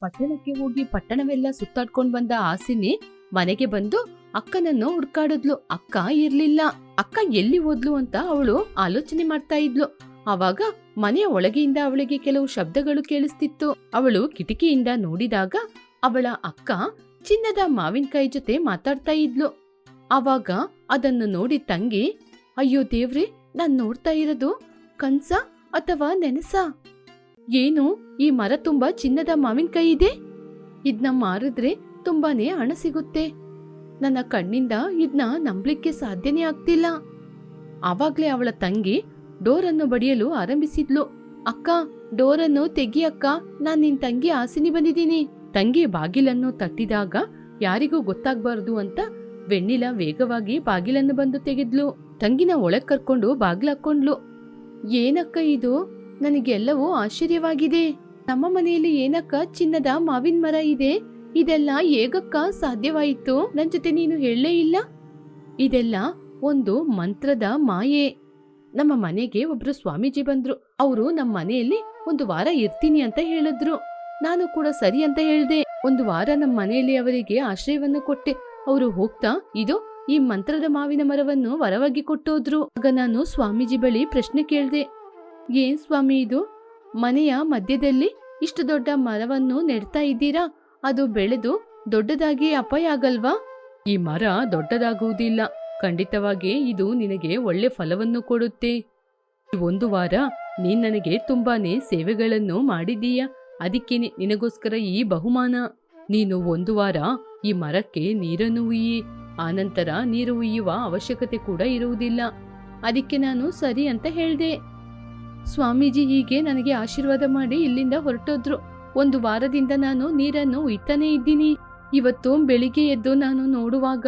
ಪಟ್ಟಣಕ್ಕೆ ಹೋಗಿ ಪಟ್ಟಣವೆಲ್ಲ ಸುತ್ತಾಡ್ಕೊಂಡ್ ಬಂದ ಆಸಿನಿ ಮನೆಗೆ ಬಂದು ಅಕ್ಕನನ್ನು ಹುಡ್ಕಾಡಿದ್ಲು. ಅಕ್ಕ ಇರ್ಲಿಲ್ಲ. ಅಕ್ಕ ಎಲ್ಲಿ ಹೋದ್ಲು ಅಂತ ಅವಳು ಆಲೋಚನೆ ಮಾಡ್ತಾ ಇದ್ಲು. ಅವಾಗ ಮನೆಯ ಒಳಗೆಯಿಂದ ಅವಳಿಗೆ ಕೆಲವು ಶಬ್ದಗಳು ಕೇಳಿಸ್ತಿತ್ತು. ಅವಳು ಕಿಟಕಿಯಿಂದ ನೋಡಿದಾಗ ಅವಳ ಅಕ್ಕ ಚಿನ್ನದ ಮಾವಿನಕಾಯಿ ಜೊತೆ ಮಾತಾಡ್ತಾ ಇದ್ಲು. ಅವಾಗ ಅದನ್ನು ನೋಡಿ ತಂಗಿ, ಅಯ್ಯೋ ದೇವ್ರಿ, ನಾನ್ ನೋಡ್ತಾ ಇರೋದು ಕನ್ಸ ಅಥವಾ ನೆನಸ? ಏನು? ಈ ಮರ ತುಂಬಾ ಚಿನ್ನದ ಮಾವಿನಕಾಯಿ ಇದೆ? ಇದ್ನ ಮಾರಿದ್ರೆ ತುಂಬಾನೇ ಹಣ ಸಿಗುತ್ತೆ. ನನ್ನ ಕಣ್ಣಿಂದ ಇದ್ನ ನಂಬಲಿಕ್ಕೆ ಸಾಧ್ಯನೇ ಆಗ್ತಿಲ್ಲ. ಆವಾಗ್ಲೇ ಅವಳ ತಂಗಿ ಡೋರನ್ನು ಬಡಿಯಲು ಆರಂಭಿಸಿದ್ಲು. ಅಕ್ಕ, ಡೋರನ್ನು ತೆಗಿ ಅಕ್ಕ, ನಾನ್ ನಿನ್ ತಂಗಿ ಆಸಿನಿ ಬಂದಿದ್ದೀನಿ. ತಂಗಿ ಬಾಗಿಲನ್ನು ತಟ್ಟಿದಾಗ ಯಾರಿಗೂ ಗೊತ್ತಾಗ್ಬಾರ್ದು ಅಂತ ವೆಣ್ಣಿಲ ವೇಗವಾಗಿ ಬಾಗಿಲನ್ನು ಬಂದು ತೆಗೆದ್ಲು. ತಂಗಿನ ಒಳಗ್ ಕರ್ಕೊಂಡು ಬಾಗ್ಲಾಕೊಂಡ್ಲು. ಏನಕ್ಕ ಇದು? ನನಗೆಲ್ಲವೂ ಆಶ್ಚರ್ಯವಾಗಿದೆ. ನಮ್ಮ ಮನೆಯಲ್ಲಿ ಏನಕ್ಕ ಚಿನ್ನದ ಮಾವಿನ ಮರ ಇದೆ? ಇದೆಲ್ಲ ಹೇಗಕ್ಕ ಸಾಧ್ಯವಾಯಿತು? ನನ್ ಜೊತೆ ನೀನು ಹೇಳಲೇ ಇಲ್ಲ. ಇದೆಲ್ಲ ಒಂದು ಮಂತ್ರದ ಮಾಯೆ. ನಮ್ಮ ಮನೆಗೆ ಒಬ್ರು ಸ್ವಾಮೀಜಿ ಬಂದ್ರು. ಅವರು ನಮ್ಮ ಮನೆಯಲ್ಲಿ ಒಂದು ವಾರ ಇರ್ತೀನಿ ಅಂತ ಹೇಳಿದ್ರು. ನಾನು ಕೂಡ ಸರಿ ಅಂತ ಹೇಳ್ದೆ. ಒಂದು ವಾರ ನಮ್ಮ ಮನೆಯಲ್ಲಿ ಅವರಿಗೆ ಆಶ್ರಯವನ್ನು ಕೊಟ್ಟೆ. ಅವರು ಹೋಗ್ತಾ ಇದು ಈ ಮಂತ್ರದ ಮಾವಿನ ಮರವನ್ನು ವರವಾಗಿ ಕೊಟ್ಟೋದ್ರು. ಆಗ ನಾನು ಸ್ವಾಮೀಜಿ ಬಳಿ ಪ್ರಶ್ನೆ ಕೇಳ್ದೆ. ಏನ್ ಸ್ವಾಮಿ, ಇದು ಮನೆಯ ಮಧ್ಯದಲ್ಲಿ ಇಷ್ಟು ದೊಡ್ಡ ಮರವನ್ನು ನೆಡ್ತಾ ಇದ್ದೀರಾ? ಅದು ಬೆಳೆದು ದೊಡ್ಡದಾಗಿ ಅಪಾಯ ಆಗಲ್ವಾ? ಈ ಮರ ದೊಡ್ಡದಾಗುವುದಿಲ್ಲ. ಖಂಡಿತವಾಗಿ ಇದು ನಿನಗೆ ಒಳ್ಳೆ ಫಲವನ್ನು ಕೊಡುತ್ತೆ. ಒಂದು ವಾರ ನೀನ್ ನನಗೆ ತುಂಬಾನೇ ಸೇವೆಗಳನ್ನು ಮಾಡಿದೀಯ ಅದಕ್ಕೇನೆ ನಿನಗೋಸ್ಕರ ಈ ಬಹುಮಾನ. ನೀನು ಒಂದು ವಾರ ಈ ಮರಕ್ಕೆ ನೀರನ್ನು ಉಯ್ಯಿ, ಆನಂತರ ನೀರು ಉಯ್ಯುವ ಅವಶ್ಯಕತೆ ಕೂಡ ಇರುವುದಿಲ್ಲ. ಅದಕ್ಕೆ ನಾನು ಸರಿ ಅಂತ ಹೇಳ್ದೆ. ಸ್ವಾಮೀಜಿ ಹೀಗೆ ನನಗೆ ಆಶೀರ್ವಾದ ಮಾಡಿ ಇಲ್ಲಿಂದ ಹೊರಟೋದ್ರು. ಒಂದು ವಾರದಿಂದ ನಾನು ನೀರನ್ನು ಇಟ್ಟನೇ ಇದ್ದೀನಿ. ಇವತ್ತು ಬೆಳಿಗ್ಗೆ ಎದ್ದು ನಾನು ನೋಡುವಾಗ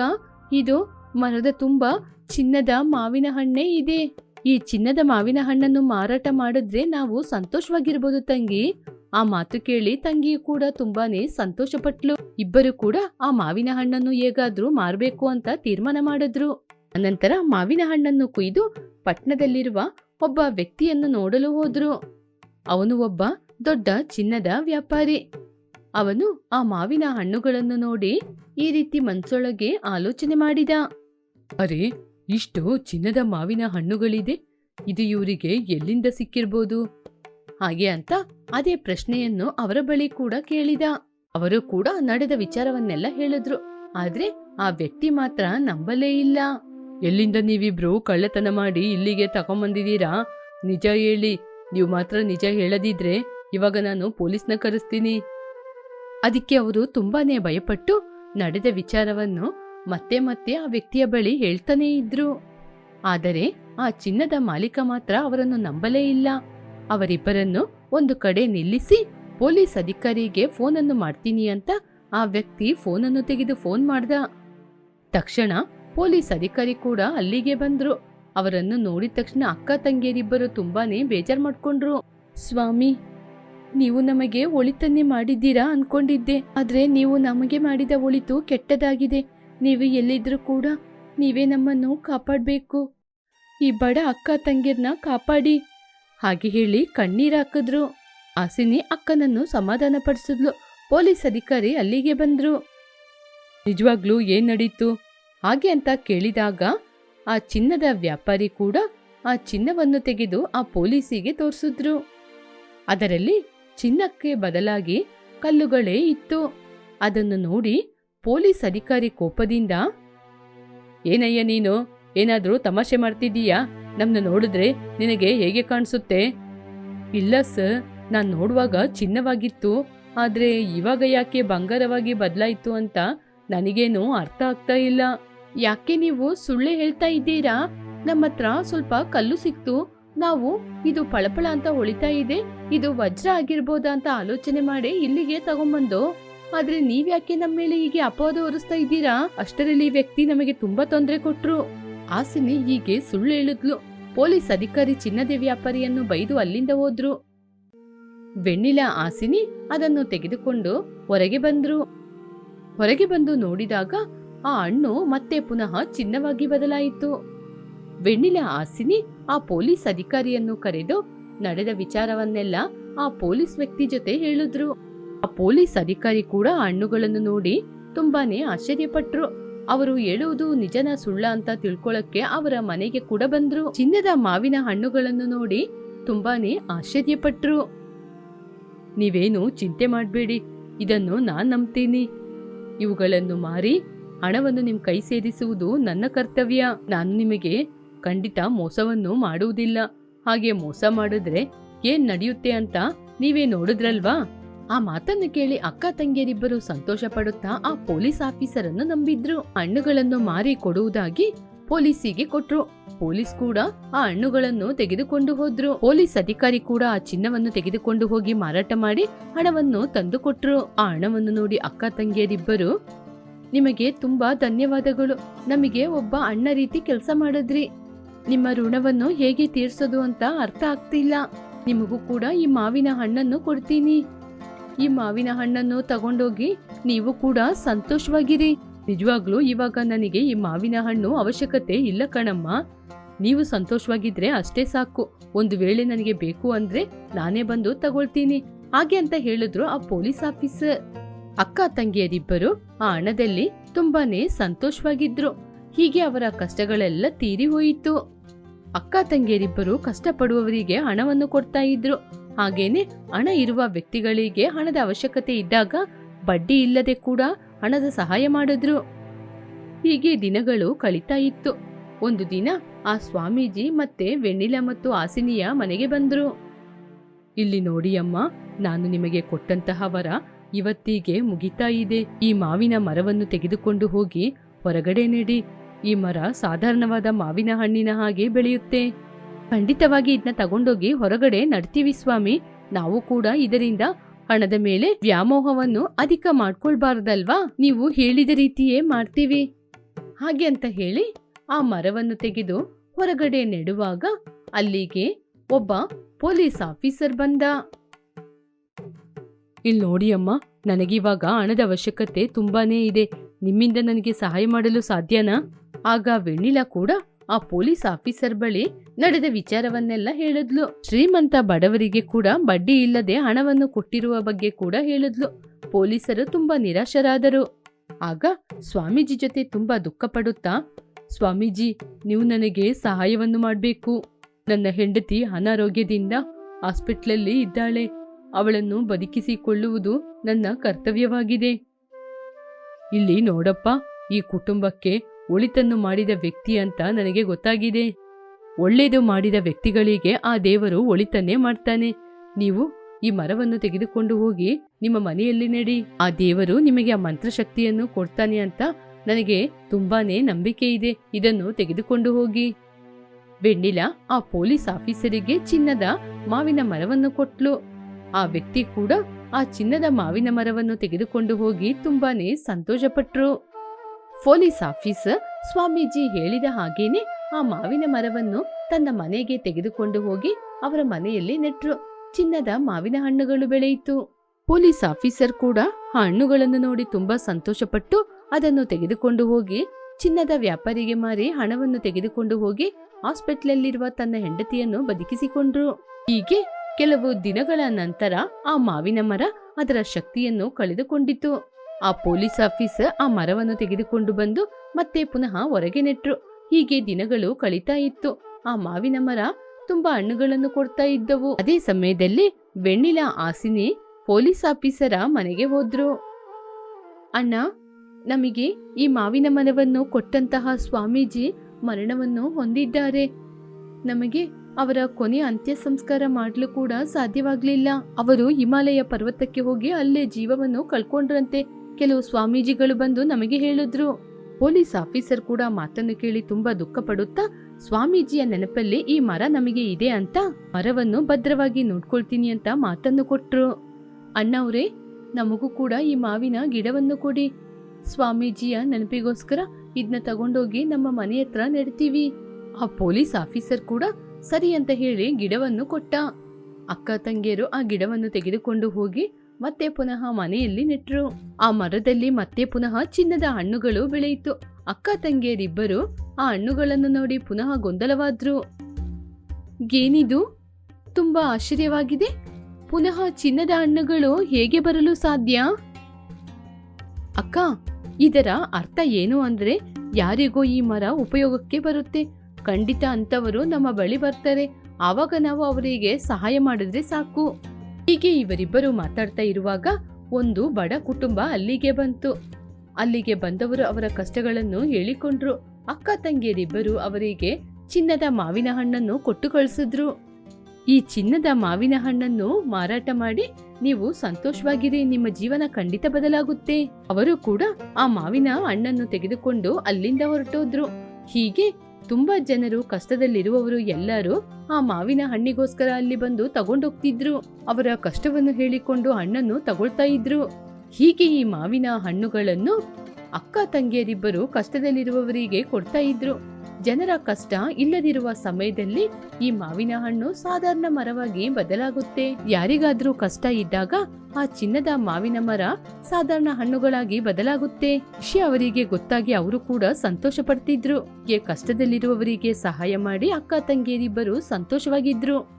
ಇದು ಮರದ ತುಂಬ ಚಿನ್ನದ ಮಾವಿನ ಹಣ್ಣೇ ಇದೆ. ಈ ಚಿನ್ನದ ಮಾವಿನ ಹಣ್ಣನ್ನು ಮಾರಾಟ ಮಾಡಿದ್ರೆ ನಾವು ಸಂತೋಷವಾಗಿರ್ಬೋದು ತಂಗಿ. ಆ ಮಾತು ಕೇಳಿ ತಂಗಿ ಕೂಡ ತುಂಬಾನೇ ಸಂತೋಷಪಟ್ಲು. ಇಬ್ಬರು ಕೂಡ ಆ ಮಾವಿನ ಹಣ್ಣನ್ನು ಹೇಗಾದ್ರೂ ಮಾರಬೇಕು ಅಂತ ತೀರ್ಮಾನ ಮಾಡಿದ್ರು. ಅನಂತರ ಮಾವಿನ ಹಣ್ಣನ್ನು ಕುಯ್ದು ಪಟ್ನದಲ್ಲಿರುವ ಒಬ್ಬ ವ್ಯಕ್ತಿಯನ್ನು ನೋಡಲು ಹೋದ್ರು. ಅವನು ಒಬ್ಬ ದೊಡ್ಡ ಚಿನ್ನದ ವ್ಯಾಪಾರಿ. ಅವನು ಆ ಮಾವಿನ ಹಣ್ಣುಗಳನ್ನು ನೋಡಿ ಈ ರೀತಿ ಮನ್ಸೊಳಗೆ ಆಲೋಚನೆ ಮಾಡಿದ. ಅರೆ, ಇಷ್ಟು ಚಿನ್ನದ ಮಾವಿನ ಹಣ್ಣುಗಳಿದೆ. ಇದು ಇವರಿಗೆ ಎಲ್ಲಿಂದ ಸಿಕ್ಕಿರ್ಬೋದು? ಹಾಗೆ ಅಂತ ಅದೇ ಪ್ರಶ್ನೆಯನ್ನು ಅವರ ಬಳಿ ಕೂಡ ಕೇಳಿದ. ಅವರು ಕೂಡ ನಡೆದ ವಿಚಾರವನ್ನೆಲ್ಲ ಹೇಳಿದ್ರು. ಆದ್ರೆ ಆ ವ್ಯಕ್ತಿ ಮಾತ್ರ ನಂಬಲೇ ಇಲ್ಲ. ಎಲ್ಲಿಂದ ನೀವಿಬ್ರು ಕಳ್ಳತನ ಮಾಡಿ ಇಲ್ಲಿಗೆ ತಗೊಂಬಂದಿದ್ದೀರಾ? ನಿಜ ಹೇಳಿ. ನೀವು ಮಾತ್ರ ನಿಜ ಹೇಳದಿದ್ರೆ ಇವಾಗ ನಾನು ಪೊಲೀಸ್ನ ಕರೆಸ್ತೀನಿ. ಅದಕ್ಕೆ ಅವರು ತುಂಬಾನೇ ಭಯಪಟ್ಟು ನಡೆದ ವಿಚಾರವನ್ನು ಮತ್ತೆ ಮತ್ತೆ ಆ ವ್ಯಕ್ತಿಯ ಬಳಿ ಹೇಳ್ತಾನೇ ಇದ್ರು. ಆದರೆ ಆ ಚಿನ್ನದ ಮಾಲೀಕ ಮಾತ್ರ ಅವರನ್ನು ನಂಬಲೇ ಇಲ್ಲ. ಅವರಿಬ್ಬರನ್ನು ಒಂದು ಕಡೆ ನಿಲ್ಲಿಸಿ ಪೊಲೀಸ್ ಅಧಿಕಾರಿಗೆ ಫೋನನ್ನು ಮಾಡ್ತೀನಿ ಅಂತ ಆ ವ್ಯಕ್ತಿ ಫೋನನ್ನು ತೆಗೆದು ಫೋನ್ ಮಾಡ್ದ. ತಕ್ಷಣ ಪೊಲೀಸ್ ಅಧಿಕಾರಿ ಕೂಡ ಅಲ್ಲಿಗೆ ಬಂದ್ರು. ಅವರನ್ನು ನೋಡಿದ ತಕ್ಷಣ ಅಕ್ಕ ತಂಗಿಯರಿಬ್ಬರು ತುಂಬಾನೇ ಬೇಜಾರ್ ಮಾಡ್ಕೊಂಡ್ರು. ಸ್ವಾಮಿ, ನೀವು ನಮಗೆ ಒಳಿತನ್ನೇ ಮಾಡಿದ್ದೀರಾ ಅನ್ಕೊಂಡಿದ್ದೆ. ಆದ್ರೆ ನೀವು ನಮಗೆ ಮಾಡಿದ ಒಳಿತು ಕೆಟ್ಟದಾಗಿದೆ. ನೀವು ಎಲ್ಲಿದ್ರೂ ಕೂಡ ನೀವೇ ನಮ್ಮನ್ನು ಕಾಪಾಡಬೇಕು. ಈ ಬಡ ಅಕ್ಕ ತಂಗಿರ್ನ ಕಾಪಾಡಿ. ಹಾಗೆ ಹೇಳಿ ಕಣ್ಣೀರ್ ಹಾಕಿದ್ರು. ಆಸಿನಿ ಅಕ್ಕನನ್ನು ಸಮಾಧಾನ ಪಡಿಸಿದ್ಲು ಪೊಲೀಸ್ ಅಧಿಕಾರಿ ಅಲ್ಲಿಗೆ ಬಂದ್ರು. ನಿಜವಾಗ್ಲೂ ಏನ್ ನಡೀತು? ಹಾಗೆ ಅಂತ ಕೇಳಿದಾಗ ಆ ಚಿನ್ನದ ವ್ಯಾಪಾರಿ ಕೂಡ ಆ ಚಿನ್ನವನ್ನು ತೆಗೆದು ಆ ಪೊಲೀಸಿಗೆ ತೋರಿಸಿದ್ರು. ಅದರಲ್ಲಿ ಚಿನ್ನಕ್ಕೆ ಬದಲಾಗಿ ಕಲ್ಲುಗಳೇ ಇತ್ತು. ಅದನ್ನು ನೋಡಿ ಪೊಲೀಸ್ ಅಧಿಕಾರಿ ಕೋಪದಿಂದ, ಏನಯ್ಯ ನೀನು? ಏನಾದರೂ ತಮಾಷೆ ಮಾಡ್ತಿದ್ದೀಯಾ? ನಮ್ನ ನೋಡಿದ್ರೆ ನಿನಗೆ ಹೇಗೆ ಕಾಣಿಸುತ್ತೆ? ಇಲ್ಲ ಸರ್, ನಾನು ನೋಡುವಾಗ ಚಿನ್ನವಾಗಿತ್ತು. ಆದರೆ ಇವಾಗ ಯಾಕೆ ಬಂಗಾರವಾಗಿ ಬದಲಾಯಿತು ಅಂತ ನನಗೇನು ಅರ್ಥ ಆಗ್ತಾ ಇಲ್ಲ. ಯಾಕೆ ನೀವು ಸುಳ್ಳೆ ಹೇಳ್ತಾ ಇದ್ದೀರಾ? ನಮ್ಮ ಹತ್ರ ಸ್ವಲ್ಪ ಕಲ್ಲು ಸಿಕ್ತು. ನಾವು ಇದು ಪಳಪಳ ಅಂತ ಹೊಳಿತಾ ಇದೆ. ಇದು ವಜ್ರ ಆಗಿರ್ಬೋದಾ ಅಂತ ಆಲೋಚನೆ ಮಾಡಿ ಇಲ್ಲಿಗೆ ತಗೊಂಬಂದು. ಆದ್ರೆ ನೀವ್ಯಾಕೆ ನಮ್ಮ ಮೇಲೆ ಹೀಗೆ ಅಪವಾದ ಹೊರಿಸ್ತಾ ಇದ್ದೀರಾ? ಅಷ್ಟರಲ್ಲಿ ಈ ವ್ಯಕ್ತಿ ನಮಗೆ ತುಂಬಾ ತೊಂದರೆ ಕೊಟ್ರು. ಆಸಿನಿ ಹೀಗೆ ಸುಳ್ಳು ಹೇಳಿದ್ಲು. ಪೊಲೀಸ್ ಅಧಿಕಾರಿ ಚಿನ್ನದ ವ್ಯಾಪಾರಿಯನ್ನು ಬೈದು ಅಲ್ಲಿಂದ ಹೋದ್ರು. ಬೆಣ್ಣಿಲ ಆಸಿನಿ ಅದನ್ನು ತೆಗೆದುಕೊಂಡು ಹೊರಗೆ ಬಂದ್ರು. ಹೊರಗೆ ಬಂದು ನೋಡಿದಾಗ ಆ ಹಣ್ಣು ಮತ್ತೆ ಪುನಃ ಚಿನ್ನವಾಗಿ ಬದಲಾಯಿತು. ವೆಣ್ಣಿಲ ಆಸಿನಿ ಆ ಪೊಲೀಸ್ ಅಧಿಕಾರಿಯನ್ನು ಕರೆದು ನಡೆದ ವಿಚಾರವನ್ನೆಲ್ಲ ಆ ಪೊಲೀಸ್ ವ್ಯಕ್ತಿ ಜೊತೆ ಹೇಳಿದ್ರು. ಆ ಪೊಲೀಸ್ ಅಧಿಕಾರಿ ಕೂಡ ಹಣ್ಣುಗಳನ್ನು ನೋಡಿ ತುಂಬಾನೇ ಆಶ್ಚರ್ಯಪಟ್ರು. ಅವರು ಹೇಳುವುದು ನಿಜನ ಸುಳ್ಳ ಅಂತ ತಿಳ್ಕೊಳಕ್ಕೆ ಅವರ ಮನೆಗೆ ಕೂಡ ಬಂದ್ರು. ಚಿನ್ನದ ಮಾವಿನ ಹಣ್ಣುಗಳನ್ನು ನೋಡಿ ತುಂಬಾನೇ ಆಶ್ಚರ್ಯಪಟ್ರು. ನೀವೇನು ಚಿಂತೆ ಮಾಡಬೇಡಿ, ಇದನ್ನು ನಾನ್ ನಂಬ್ತೀನಿ. ಇವುಗಳನ್ನು ಮಾರಿ ಹಣವನ್ನು ನಿಮ್ ಕೈ ಸೇರಿಸುವುದು ನನ್ನ ಕರ್ತವ್ಯ. ನಾನು ನಿಮಗೆ ಖಂಡಿತ ಮೋಸವನ್ನು ಮಾಡುವುದಿಲ್ಲ. ಹಾಗೆ ಮೋಸ ಮಾಡಿದ್ರೆ ಏನ್ ನಡೆಯುತ್ತೆ ಅಂತ ನೀವೇ ನೋಡಿದ್ರಲ್ವಾ? ಆ ಮಾತನ್ನು ಕೇಳಿ ಅಕ್ಕ ತಂಗಿಯರಿಬ್ಬರು ಸಂತೋಷ ಪಡುತ್ತಾ ಆ ಪೊಲೀಸ್ ಆಫೀಸರ್ ಅನ್ನು ನಂಬಿದ್ರು. ಹಣ್ಣುಗಳನ್ನು ಮಾರಿ ಕೊಡುವುದಾಗಿ ಪೊಲೀಸಿಗೆ ಕೊಟ್ರು. ಪೊಲೀಸ್ ಕೂಡ ಆ ಹಣ್ಣುಗಳನ್ನು ತೆಗೆದುಕೊಂಡು ಹೋದ್ರು. ಪೊಲೀಸ್ ಅಧಿಕಾರಿ ಕೂಡ ಆ ಚಿನ್ನವನ್ನು ತೆಗೆದುಕೊಂಡು ಹೋಗಿ ಮಾರಾಟ ಮಾಡಿ ಹಣವನ್ನು ತಂದು ಕೊಟ್ರು ಆ ಹಣವನ್ನು ನೋಡಿ ಅಕ್ಕ ತಂಗಿಯರಿಬ್ಬರು ನಿಮಗೆ ತುಂಬಾ ಧನ್ಯವಾದಗಳು. ನಮಗೆ ಒಬ್ಬ ಅಣ್ಣ ರೀತಿ ಕೆಲಸ ಮಾಡಿದ್ರಿ. ನಿಮ್ಮ ಋಣವನ್ನು ಹೇಗೆ ತೀರ್ಸೋದು ಅಂತ ಅರ್ಥ ಆಗ್ತಿಲ್ಲ. ನಿಮಗೂ ಕೂಡ ಈ ಮಾವಿನ ಹಣ್ಣನ್ನು ಕೊಡ್ತೀನಿ. ಈ ಮಾವಿನ ಹಣ್ಣನ್ನು ತಗೊಂಡೋಗಿ ನೀವು ಕೂಡ ಸಂತೋಷವಾಗಿರಿ. ನಿಜವಾಗ್ಲೂ ಇವಾಗ ನನಗೆ ಈ ಮಾವಿನ ಹಣ್ಣು ಅವಶ್ಯಕತೆ ಇಲ್ಲ ಕಣಮ್ಮ. ನೀವು ಸಂತೋಷವಾಗಿದ್ರೆ ಅಷ್ಟೇ ಸಾಕು. ಒಂದು ವೇಳೆ ನನಗೆ ಬೇಕು ಅಂದ್ರೆ ನಾನೇ ಬಂದು ತಗೊಳ್ತೀನಿ. ಹಾಗೆ ಅಂತ ಹೇಳಿದ್ರು ಆ ಪೊಲೀಸ್ ಆಫೀಸರ್. ಅಕ್ಕ ತಂಗಿಯರಿಬ್ಬರು ಆ ಹಣದಲ್ಲಿ ತುಂಬಾನೇ ಸಂತೋಷವಾಗಿದ್ರು. ಹೀಗೆ ಅವರ ಕಷ್ಟಗಳೆಲ್ಲ ತೀರಿ ಹೋಯಿತು. ಅಕ್ಕ ತಂಗಿಯರಿಬ್ಬರು ಕಷ್ಟಪಡುವವರಿಗೆ ಹಣವನ್ನು ಕೊಡ್ತಾ ಇದ್ರು. ಹಾಗೇನೆ ಹಣ ಇರುವ ವ್ಯಕ್ತಿಗಳಿಗೆ ಹಣದ ಅವಶ್ಯಕತೆ ಇದ್ದಾಗ ಬಡ್ಡಿ ಇಲ್ಲದೆ ಕೂಡ ಹಣದ ಸಹಾಯ ಮಾಡಿದ್ರು. ಹೀಗೆ ದಿನಗಳು ಕಳೀತಾ ಇತ್ತು. ಒಂದು ದಿನ ಆ ಸ್ವಾಮೀಜಿ ಮತ್ತೆ ವೆಣ್ಣಿಲ ಮತ್ತು ಆಸಿನಿಯ ಮನೆಗೆ ಬಂದ್ರು. ಇಲ್ಲಿ ನೋಡಿ ಅಮ್ಮ, ನಾನು ನಿಮಗೆ ಕೊಟ್ಟಂತಹ ವರ ಇವತ್ತಿಗೆ ಮುಗಿತಾ ಇದೆ. ಈ ಮಾವಿನ ಮರವನ್ನು ತೆಗೆದುಕೊಂಡು ಹೋಗಿ ಹೊರಗಡೆ ನೆಡಿ. ಈ ಮರ ಸಾಧಾರಣವಾದ ಮಾವಿನ ಹಣ್ಣಿನ ಹಾಗೆ ಬೆಳೆಯುತ್ತೆ. ಖಂಡಿತವಾಗಿ ಇದನ್ನ ತಗೊಂಡೋಗಿ ಹೊರಗಡೆ ನಡ್ತೀವಿ ಸ್ವಾಮಿ. ನಾವು ಕೂಡ ಇದರಿಂದ ಹಣದ ಮೇಲೆ ವ್ಯಾಮೋಹವನ್ನು ಅಧಿಕ ಮಾಡ್ಕೊಳ್ಬಾರ್ದಲ್ವಾ? ನೀವು ಹೇಳಿದ ರೀತಿಯೇ ಮಾಡ್ತೀವಿ. ಹಾಗೆ ಅಂತ ಹೇಳಿ ಆ ಮರವನ್ನು ತೆಗೆದು ಹೊರಗಡೆ ನೆಡುವಾಗ ಅಲ್ಲಿಗೆ ಒಬ್ಬ ಪೊಲೀಸ್ ಆಫೀಸರ್ ಬಂದ. ಇಲ್ಲಿ ನೋಡಿ ಅಮ್ಮ, ನನಗಿವಾಗ ಹಣದ ಅವಶ್ಯಕತೆ ತುಂಬಾನೇ ಇದೆ. ನಿಮ್ಮಿಂದ ನನಗೆ ಸಹಾಯ ಮಾಡಲು ಸಾಧ್ಯನಾ? ಆಗ ವೆಣ್ಣಿಲ ಕೂಡ ಆ ಪೊಲೀಸ್ ಆಫೀಸರ್ ಬಳಿ ನಡೆದ ವಿಚಾರವನ್ನೆಲ್ಲ ಹೇಳಿದ್ಲು. ಶ್ರೀಮಂತ ಬಡವರಿಗೆ ಕೂಡ ಬಡ್ಡಿ ಇಲ್ಲದೆ ಹಣವನ್ನು ಕೊಟ್ಟಿರುವ ಬಗ್ಗೆ ಕೂಡ ಹೇಳಿದ್ಲು. ಪೊಲೀಸರು ತುಂಬಾ ನಿರಾಶರಾದರು. ಆಗ ಸ್ವಾಮೀಜಿ ಜೊತೆ ತುಂಬಾ ದುಃಖ ಪಡುತ್ತಾ, ಸ್ವಾಮೀಜಿ, ನೀವು ನನಗೆ ಸಹಾಯವನ್ನು ಮಾಡಬೇಕು. ನನ್ನ ಹೆಂಡತಿ ಅನಾರೋಗ್ಯದಿಂದ ಹಾಸ್ಪಿಟ್ಲಲ್ಲಿ ಇದ್ದಾಳೆ. ಅವಳನ್ನು ಬದುಕಿಸಿಕೊಳ್ಳುವುದು ನನ್ನ ಕರ್ತವ್ಯವಾಗಿದೆ. ಇಲ್ಲಿ ನೋಡಪ್ಪ, ಈ ಕುಟುಂಬಕ್ಕೆ ಒಳಿತನ್ನು ಮಾಡಿದ ವ್ಯಕ್ತಿ ಅಂತ ನನಗೆ ಗೊತ್ತಾಗಿದೆ. ಒಳ್ಳೆಯದು ಮಾಡಿದ ವ್ಯಕ್ತಿಗಳಿಗೆ ಆ ದೇವರು ಒಳಿತನ್ನೇ ಮಾಡ್ತಾನೆ. ನೀವು ಈ ಮರವನ್ನು ತೆಗೆದುಕೊಂಡು ಹೋಗಿ ನಿಮ್ಮ ಮನೆಯಲ್ಲಿ ನೆಡಿ. ಆ ದೇವರು ನಿಮಗೆ ಆ ಮಂತ್ರಶಕ್ತಿಯನ್ನು ಕೊಡ್ತಾನೆ ಅಂತ ನನಗೆ ತುಂಬಾನೇ ನಂಬಿಕೆ ಇದೆ. ಇದನ್ನು ತೆಗೆದುಕೊಂಡು ಹೋಗಿ. ವೆಣ್ಣಿಲ ಆ ಪೊಲೀಸ್ ಆಫೀಸರಿಗೆ ಚಿನ್ನದ ಮಾವಿನ ಮರವನ್ನು ಕೊಟ್ಲು. ಆ ವ್ಯಕ್ತಿ ಕೂಡ ಆ ಚಿನ್ನದ ಮಾವಿನ ಮರವನ್ನು ತೆಗೆದುಕೊಂಡು ಹೋಗಿ ತುಂಬಾನೇ ಸಂತೋಷಪಟ್ರು. ಪೊಲೀಸ್ ಆಫೀಸರ್ ಸ್ವಾಮೀಜಿ ಹೇಳಿದ ಹಾಗೇನೆ ಆ ಮಾವಿನ ಮರವನ್ನು ತನ್ನ ಮನೆಗೆ ತೆಗೆದುಕೊಂಡು ಹೋಗಿ ಅವರ ಮನೆಯಲ್ಲಿ ನೆಟ್ರು. ಚಿನ್ನದ ಮಾವಿನ ಹಣ್ಣುಗಳು ಬೆಳೆಯಿತು. ಪೊಲೀಸ್ ಆಫೀಸರ್ ಕೂಡ ಆ ಹಣ್ಣುಗಳನ್ನು ನೋಡಿ ತುಂಬಾ ಸಂತೋಷಪಟ್ಟು ಅದನ್ನು ತೆಗೆದುಕೊಂಡು ಹೋಗಿ ಚಿನ್ನದ ವ್ಯಾಪಾರಿಗೆ ಮಾರಿ ಹಣವನ್ನು ತೆಗೆದುಕೊಂಡು ಹೋಗಿ ಹಾಸ್ಪಿಟ್ಲಲ್ಲಿರುವ ತನ್ನ ಹೆಂಡತಿಯನ್ನು ಬದುಕಿಸಿಕೊಂಡ್ರು. ಹೀಗೆ ಕೆಲವು ದಿನಗಳ ನಂತರ ಆ ಮಾವಿನ ಮರ ಅದರ ಶಕ್ತಿಯನ್ನು ಕಳೆದುಕೊಂಡಿತು. ಆ ಪೊಲೀಸ್ ಆಫೀಸರ್ ಆ ಮರವನ್ನು ತೆಗೆದುಕೊಂಡು ಬಂದು ಮತ್ತೆ ಪುನಃ ಹೊರಗೆ ನೆಟ್ರು. ಹೀಗೆ ದಿನಗಳು ಕಳೀತಾ ಇತ್ತು. ಆ ಮಾವಿನ ಮರ ತುಂಬಾ ಹಣ್ಣುಗಳನ್ನು ಕೊಡ್ತಾ ಇದ್ದವು. ಅದೇ ಸಮಯದಲ್ಲಿ ಬೆಣ್ಣಿಲ ಆಸಿನಿ ಪೊಲೀಸ್ ಆಫೀಸರ ಮನೆಗೆ ಹೋದ್ರು. ಅಣ್ಣ, ನಮಗೆ ಈ ಮಾವಿನ ಮರವನ್ನು ಕೊಟ್ಟಂತಹ ಸ್ವಾಮೀಜಿ ಮರಣವನ್ನು ಹೊಂದಿದ್ದಾರೆ. ನಮಗೆ ಅವರ ಕೊನೆ ಅಂತ್ಯ ಸಂಸ್ಕಾರ ಮಾಡಲು ಕೂಡ ಸಾಧ್ಯವಾಗಲಿಲ್ಲ. ಅವರು ಹಿಮಾಲಯ ಪರ್ವತಕ್ಕೆ ಹೋಗಿ ಅಲ್ಲೇ ಜೀವವನ್ನು ಕಳ್ಕೊಂಡ್ರಂತೆ. ಕೆಲವು ಸ್ವಾಮೀಜಿಗಳು ಬಂದು ನಮಗೆ ಹೇಳಿದ್ರು. ಪೊಲೀಸ್ ಆಫೀಸರ್ ಕೂಡ ಮಾತನ್ನು ಕೇಳಿ ತುಂಬಾ ದುಃಖ ಪಡುತ್ತಾ ಸ್ವಾಮೀಜಿಯ ನೆನಪಲ್ಲಿ ಈ ಮರ ನಮಗೆ ಇದೆ ಅಂತ ಮರವನ್ನು ಭದ್ರವಾಗಿ ನೋಡ್ಕೊಳ್ತೀನಿ ಅಂತ ಮಾತನ್ನು ಕೊಟ್ರು. ಅವರೇ, ನಮಗೂ ಕೂಡ ಈ ಮಾವಿನ ಗಿಡವನ್ನು ಕೊಡಿ. ಸ್ವಾಮೀಜಿಯ ನೆನಪಿಗೋಸ್ಕರ ಇದನ್ನ ತಗೊಂಡೋಗಿ ನಮ್ಮ ಮನೆ ಹತ್ರ ನೆಡ್ತೀವಿ. ಆ ಪೊಲೀಸ್ ಆಫೀಸರ್ ಕೂಡ ಸರಿ ಅಂತ ಹೇಳಿ ಗಿಡವನ್ನು ಕೊಟ್ಟ. ಅಕ್ಕ ತಂಗಿಯರು ಆ ಗಿಡವನ್ನು ತೆಗೆದುಕೊಂಡು ಹೋಗಿ ಮತ್ತೆ ಪುನಃ ಮನೆಯಲ್ಲಿ ನೆಟ್ಟರು ಆ ಮರದಲ್ಲಿ ಮತ್ತೆ ಪುನಃ ಚಿನ್ನದ ಹಣ್ಣುಗಳು ಬೆಳೆಯಿತು. ಅಕ್ಕ ತಂಗಿಯರಿಬ್ಬರು ಆ ಹಣ್ಣುಗಳನ್ನು ನೋಡಿ ಪುನಃ ಗೊಂದಲವಾದ್ರು. ಏನಿದು? ತುಂಬಾ ಆಶ್ಚರ್ಯವಾಗಿದೆ. ಪುನಃ ಚಿನ್ನದ ಹಣ್ಣುಗಳು ಹೇಗೆ ಬರಲು ಸಾಧ್ಯ? ಅಕ್ಕ, ಇದರ ಅರ್ಥ ಏನು ಅಂದ್ರೆ ಯಾರಿಗೋ ಈ ಮರ ಉಪಯೋಗಕ್ಕೆ ಬರುತ್ತೆ. ಖಂಡಿತ ಅಂತವರು ನಮ್ಮ ಬಳಿ ಬರ್ತಾರೆ. ಆವಾಗ ನಾವು ಅವರಿಗೆ ಸಹಾಯ ಮಾಡಿದ್ರೆ ಸಾಕು. ಹೀಗೆ ಇವರಿಬ್ಬರು ಮಾತಾಡ್ತಾ ಇರುವಾಗ ಒಂದು ಬಡ ಕುಟುಂಬ ಅಲ್ಲಿಗೆ ಬಂತು. ಅಲ್ಲಿಗೆ ಬಂದವರು ಅವರ ಕಷ್ಟಗಳನ್ನು ಹೇಳಿಕೊಂಡ್ರು. ಅಕ್ಕ ತಂಗಿಯರಿಬ್ಬರು ಅವರಿಗೆ ಚಿನ್ನದ ಮಾವಿನ ಹಣ್ಣನ್ನು ಕೊಟ್ಟು ಕಳಿಸಿದ್ರು. ಈ ಚಿನ್ನದ ಮಾವಿನ ಹಣ್ಣನ್ನು ಮಾರಾಟ ಮಾಡಿ ನೀವು ಸಂತೋಷವಾಗಿರಿ, ನಿಮ್ಮ ಜೀವನ ಖಂಡಿತ ಬದಲಾಗುತ್ತೆ. ಅವರು ಕೂಡ ಆ ಮಾವಿನ ಹಣ್ಣನ್ನು ತೆಗೆದುಕೊಂಡು ಅಲ್ಲಿಂದ ಹೊರಟೋದ್ರು. ಹೀಗೆ ತುಂಬಾ ಜನರು ಕಷ್ಟದಲ್ಲಿರುವವರು ಎಲ್ಲರೂ ಆ ಮಾವಿನ ಹಣ್ಣಿಗೋಸ್ಕರ ಅಲ್ಲಿ ಬಂದು ತಗೊಂಡೋಗ್ತಿದ್ರು. ಅವರ ಕಷ್ಟವನ್ನು ಹೇಳಿಕೊಂಡು ಹಣ್ಣನ್ನು ತಗೊಳ್ತಾ ಇದ್ರು. ಹೀಗೆ ಈ ಮಾವಿನ ಹಣ್ಣುಗಳನ್ನು ಅಕ್ಕ ತಂಗಿಯರಿಬ್ಬರು ಕಷ್ಟದಲ್ಲಿರುವವರಿಗೆ ಕೊಡ್ತಾ ಇದ್ರು. ಜನರ ಕಷ್ಟ ಇಲ್ಲದಿರುವ ಸಮಯದಲ್ಲಿ ಈ ಮಾವಿನ ಹಣ್ಣು ಸಾಧಾರಣ ಮರವಾಗಿ ಬದಲಾಗುತ್ತೆ. ಯಾರಿಗಾದ್ರೂ ಕಷ್ಟ ಇದ್ದಾಗ ಆ ಚಿನ್ನದ ಮಾವಿನ ಮರ ಸಾಧಾರಣ ಹಣ್ಣುಗಳಾಗಿ ಬದಲಾಗುತ್ತೆ. ವಿಷಯ ಅವರಿಗೆ ಗೊತ್ತಾಗಿ ಅವರು ಕೂಡ ಸಂತೋಷ ಪಡ್ತಿದ್ರು ಹೀಗೆ ಕಷ್ಟದಲ್ಲಿರುವವರಿಗೆ ಸಹಾಯ ಮಾಡಿ ಅಕ್ಕ ತಂಗಿಯರಿಬ್ಬರು ಸಂತೋಷವಾಗಿದ್ರು.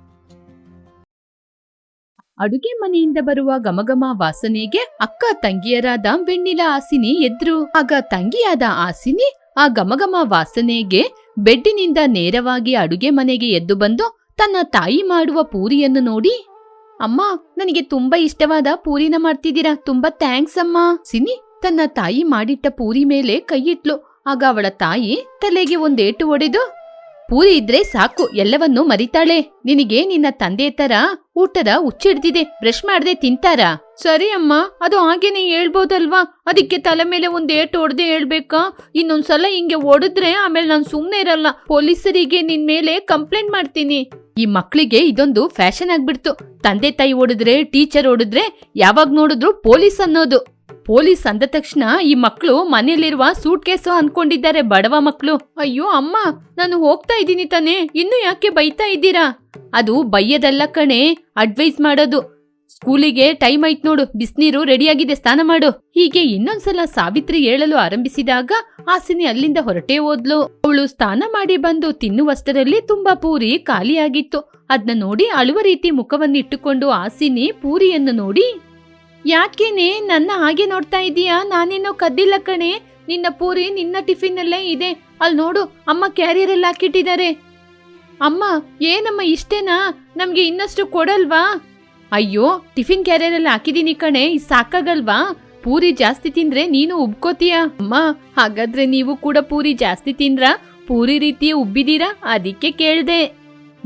ಅಡುಗೆ ಮನೆಯಿಂದ ಬರುವ ಗಮಗಮ ವಾಸನೆಗೆ ಅಕ್ಕ ತಂಗಿಯರಾದ ಬೆಣ್ಣಿಲ ಆಸಿನಿ ಎದ್ರು. ಆಗ ತಂಗಿಯಾದ ಆಸಿನಿ ಆ ಗಮಗಮ ವಾಸನೆಗೆ ಬೆಡ್ಡಿನಿಂದ ನೇರವಾಗಿ ಅಡುಗೆ ಮನೆಗೆ ಎದ್ದು ಬಂದು ತನ್ನ ತಾಯಿ ಮಾಡುವ ಪೂರಿಯನ್ನು ನೋಡಿ, ಅಮ್ಮ, ನನಗೆ ತುಂಬಾ ಇಷ್ಟವಾದ ಪೂರಿನ ಮಾಡ್ತಿದ್ದೀರಾ? ತುಂಬಾ ಥ್ಯಾಂಕ್ಸ್ ಅಮ್ಮ. ಸಿನಿ ತನ್ನ ತಾಯಿ ಮಾಡಿಟ್ಟ ಪೂರಿ ಮೇಲೆ ಕೈಯಿಟ್ಲು. ಆಗ ಅವಳ ತಾಯಿ ತಲೆಗೆ ಒಂದೇಟು ಒಡೆದು ಪೂರಿ ಇದ್ರೆ ಸಾಕು, ಎಲ್ಲವನ್ನೂ ಮರಿತಾಳೆ. ನಿನಗೆ ನಿನ್ನ ತಂದೆ ತರ ಊಟದ ಹುಚ್ಚಿಡ್ದಿದೆ, ಬ್ರಷ್ ಮಾಡದೆ ತಿಂತಾರಾ? ಸರಿ ಅಮ್ಮ, ಅದು ಹಾಗೇನೆ ಹೇಳ್ಬೋದಲ್ವಾ? ಅದಕ್ಕೆ ತಲೆ ಮೇಲೆ ಒಂದ್ ಏಟು ಹೊಡೆದೇ ಹೇಳ್ಬೇಕಾ? ಇನ್ನೊಂದ್ಸಲ ಹಿಂಗೆ ಹೊಡೆದ್ರೆ ಆಮೇಲೆ ನಾನು ಸುಮ್ಮನೆ ಇರಲ್ಲ. ಪೊಲೀಸರಿಗೆ ನಿನ್ ಮೇಲೆ ಕಂಪ್ಲೇಂಟ್ ಮಾಡ್ತೀನಿ. ಈ ಮಕ್ಳಿಗೆ ಇದೊಂದು ಫ್ಯಾಷನ್ ಆಗ್ಬಿಡ್ತು. ತಂದೆ ತಾಯಿ ಹೊಡೆದ್ರೆ, ಟೀಚರ್ ಹೊಡೆದ್ರೆ ಯಾವಾಗ ನೋಡಿದ್ರು ಪೊಲೀಸ್ ಅನ್ನೋದು. ಪೊಲೀಸ್ ಅಂದ ತಕ್ಷಣ ಈ ಮಕ್ಕಳು ಮನೆಯಲ್ಲಿರುವ ಸೂಟ್ ಕೇಸು ಅನ್ಕೊಂಡಿದ್ದಾರೆ ಬಡವ ಮಕ್ಕಳು ಅಯ್ಯೋ ಅಮ್ಮ, ನಾನು ಹೋಗ್ತಾ ಇದ್ದೀನಿ ತಾನೆ, ಇನ್ನು ಯಾಕೆ ಬೈತಾ ಇದ್ದೀರಾ? ಅದು ಬೈಯದಲ್ಲ ಕಣೆ ಅಡ್ವೈಸ್ ಮಾಡೋದು. ಸ್ಕೂಲಿಗೆ ಟೈಮ್ ಆಯ್ತು ನೋಡು, ಬಿಸ್ನೀರು ರೆಡಿಯಾಗಿದೆ, ಸ್ನಾನ ಮಾಡು. ಹೀಗೆ ಇನ್ನೊಂದ್ಸಲ ಸಾವಿತ್ರಿ ಹೇಳಲು ಆರಂಭಿಸಿದಾಗ ಆಸಿನಿ ಅಲ್ಲಿಂದ ಹೊರಟೇ ಹೋದ್ಲು. ಅವಳು ಸ್ನಾನ ಮಾಡಿ ಬಂದು ತಿನ್ನುವಷ್ಟರಲ್ಲಿ ತುಂಬಾ ಪೂರಿ ಖಾಲಿಯಾಗಿತ್ತು. ಅದನ್ನ ನೋಡಿ ಅಳುವ ರೀತಿ ಮುಖವನ್ನಿಟ್ಟುಕೊಂಡು ಆಸಿನಿ ಪೂರಿಯನ್ನು ನೋಡಿ ಯಾಕೇನೆ ನನ್ನ ಹಾಗೆ ನೋಡ್ತಾ ಇದೀಯಾ? ನಾನೇನೋ ಕದ್ದಿಲ್ಲ ಕಣೆ. ನಿನ್ನ ಪೂರಿ ನಿನ್ನ ಟಿಫಿನಲ್ಲೇ ಇದೆ. ಅಲ್ಲಿ ನೋಡು, ಅಮ್ಮ ಕ್ಯಾರಿಯರ್ ಎಲ್ಲ ಹಾಕಿಟ್ಟಿದ್ದಾರೆ. ಅಮ್ಮ, ಏನಮ್ಮ ಇಷ್ಟೇನಾ? ನಮಗೆ ಇನ್ನಷ್ಟು ಕೊಡಲ್ವಾ? ಅಯ್ಯೋ, ಟಿಫಿನ್ ಕ್ಯಾರಿಯರ್ ಎಲ್ಲ ಹಾಕಿದೀನಿ ಕಣೆ, ಇದ್ ಸಾಕಾಗಲ್ವಾ? ಪೂರಿ ಜಾಸ್ತಿ ತಿಂದ್ರೆ ನೀನು ಉಬ್ಕೋತೀಯ? ಅಮ್ಮ, ಹಾಗಾದ್ರೆ ನೀವು ಕೂಡ ಪೂರಿ ಜಾಸ್ತಿ ತಿಂದ್ರ? ಪೂರಿ ರೀತಿ ಉಬ್ಬಿದೀರಾ? ಅದಕ್ಕೆ ಕೇಳ್ದೆ.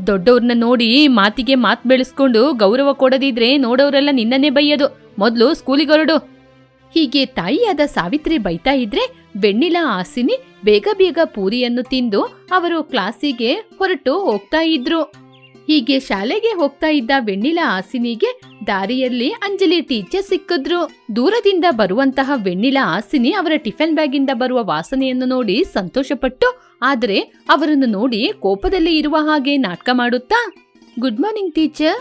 ದೊಡ್ಡವ್ರನ್ನ ನೋಡಿ ಮಾತಿಗೆ ಮಾತು ಬೆಳೆಸ್ಕೊಂಡು ಗೌರವ ಕೊಡದಿದ್ರೆ ನೋಡೋರೆಲ್ಲ ನಿನ್ನನ್ನೇ ಬೈಯೋದು. ಮೊದ್ಲು ಸ್ಕೂಲಿಗೆ ಹೊರಡು ಹೀಗೆ ತಾಯಿಯಾದ ಸಾವಿತ್ರಿ ಬೈತಾ ಇದ್ರೆ ಬೆಣ್ಣಿಲ ಆಸಿನಿ ಬೇಗ ಬೇಗ ಪೂರಿಯನ್ನು ತಿಂದು ಅವರು ಕ್ಲಾಸಿಗೆ ಹೊರಟು ಹೋಗ್ತಾ ಇದ್ರು. ಹೀಗೆ ಶಾಲೆಗೆ ಹೋಗ್ತಾ ಇದ್ದ ಬೆಣ್ಣಿಲ ಆಸಿನಿಗೆ ದಾರಿಯಲ್ಲಿ ಅಂಜಲಿ ಟೀಚರ್ ಸಿಕ್ಕಿದ್ರು. ದೂರದಿಂದ ಬರುವಂತಹ ಬೆಣ್ಣಿಲ ಆಸಿನಿ ಅವರ ಟಿಫನ್ ಬ್ಯಾಗಿಂದ ಬರುವ ವಾಸನೆಯನ್ನು ನೋಡಿ ಸಂತೋಷಪಟ್ಟು, ಆದರೆ ಅವರನ್ನು ನೋಡಿ ಕೋಪದಲ್ಲಿ ಇರುವ ಹಾಗೆ ನಾಟಕ ಮಾಡುತ್ತಾ? Good morning teacher.